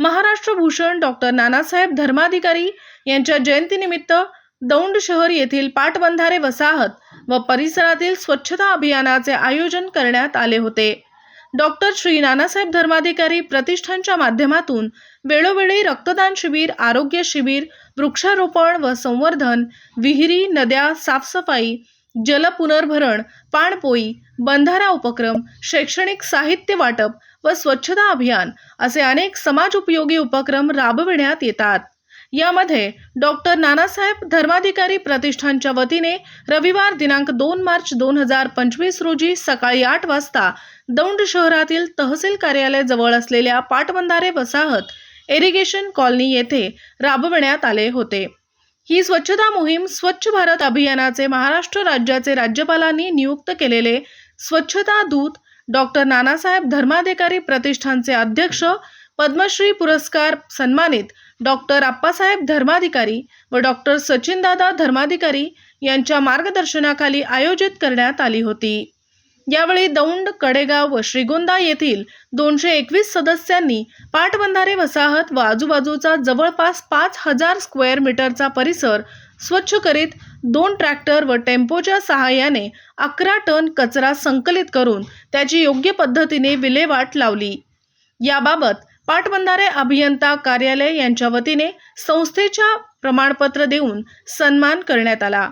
Maharashtra Bhushan doctor Nanasaheb Dharmadhikari यांच्या जयंतीनिमित्त दौंड शहर येथील पाटबंधारे वसाहत व परिसरातील स्वच्छता अभियानाचे आयोजन करण्यात आले होते. डॉक्टर श्री नानासाहेब धर्माधिकारी प्रतिष्ठानच्या माध्यमातून वेळोवेळी रक्तदान शिबिर आरोग्य शिबिर वृक्षारोपण व संवर्धन विहिरी नद्या साफसफाई जल पुनर्भरण पाणपोई बंधारा उपक्रम शैक्षणिक साहित्य वाटप व स्वच्छता अभियान असे अनेक समाज उपयोगी उपक्रम राबविण्यात येतात. यामध्ये डॉक्टर नानासाहेब धर्माधिकारी प्रतिष्ठानच्या वतीने रविवार दिनांक दोन मार्च दोन हजार पंचवीस रोजी सकाळी आठ वाजता दौंड शहरातील तहसील कार्यालय जवळ असलेल्या पाटबंधारे वसाहत इरिगेशन कॉलनी येथे राबविण्यात आले होते. ही स्वच्छता मोहीम स्वच्छ भारत अभियानाचे महाराष्ट्र राज्याचे राज्यपालांनी नियुक्त केलेले स्वच्छता दूत डॉक्टर नानासाहेब धर्माधिकारी प्रतिष्ठानचे अध्यक्ष पद्मश्री पुरस्कार सन्मानित डॉक्टर आप्पासाहेब धर्माधिकारी व डॉक्टर सचिनदादा धर्माधिकारी यांच्या मार्गदर्शनाखाली आयोजित करण्यात आली होती. यावेळी दौंड कडेगाव व श्रीगोंदा येथील दोनशे एकवीस सदस्यांनी पाटबंधारे वसाहत व आजूबाजूचा जवळपास पाच हजार स्क्वेअर मीटरचा परिसर स्वच्छ करीत दोन ट्रॅक्टर व टेम्पोच्या सहाय्याने अकरा टन कचरा संकलित करून त्याची योग्य पद्धतीने विल्हेवाट लावली. याबाबत पाटबंधारे अभियंता कार्यालय यांच्या वतीने संस्थेच्या प्रमाणपत्र देऊन सन्मान करण्यात आला.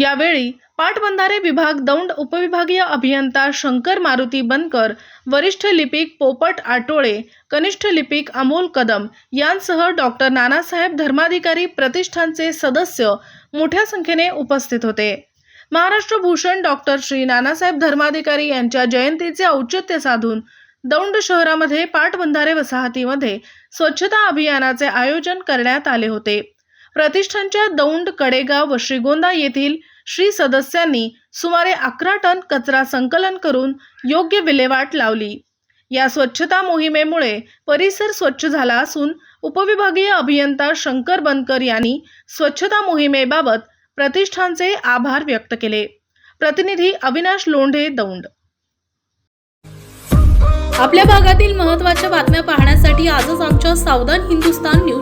यावेळी पाटबंधारे विभाग दौंड उपविभागीय अभियंता शंकर मारुती बनकर वरिष्ठ लिपिक पोपट आटोळे कनिष्ठ लिपिक अमोल कदम यांसह डॉक्टर नानासाहेब धर्माधिकारी प्रतिष्ठानचे सदस्य मोठ्या संख्येने उपस्थित होते. महाराष्ट्र भूषण डॉक्टर श्री नानासाहेब धर्माधिकारी यांच्या जयंतीचे औचित्य साधून दौंड शहरामध्ये पाटबंधारे वसाहतीमध्ये स्वच्छता अभियानाचे आयोजन करण्यात आले होते. प्रतिष्ठानच्या दौंड कडेगाव व श्रीगोंदा येथील श्री सदस्यांनी सुमारे अकरा टन कचरा संकलन करून योग्य विल्हेवाट लावली. या स्वच्छता मोहिमेमुळे परिसर स्वच्छ झाला असून उपविभागीय अभियंता शंकर बनकर यांनी स्वच्छता मोहिमेबाबत प्रतिष्ठानचे आभार व्यक्त केले. प्रतिनिधी अविनाश लोंढे दौंड. आपल्या भागातील महत्त्वाच्या बातम्या पाहण्यासाठी आजच आमच्या सावधान हिंदुस्तान न्यूज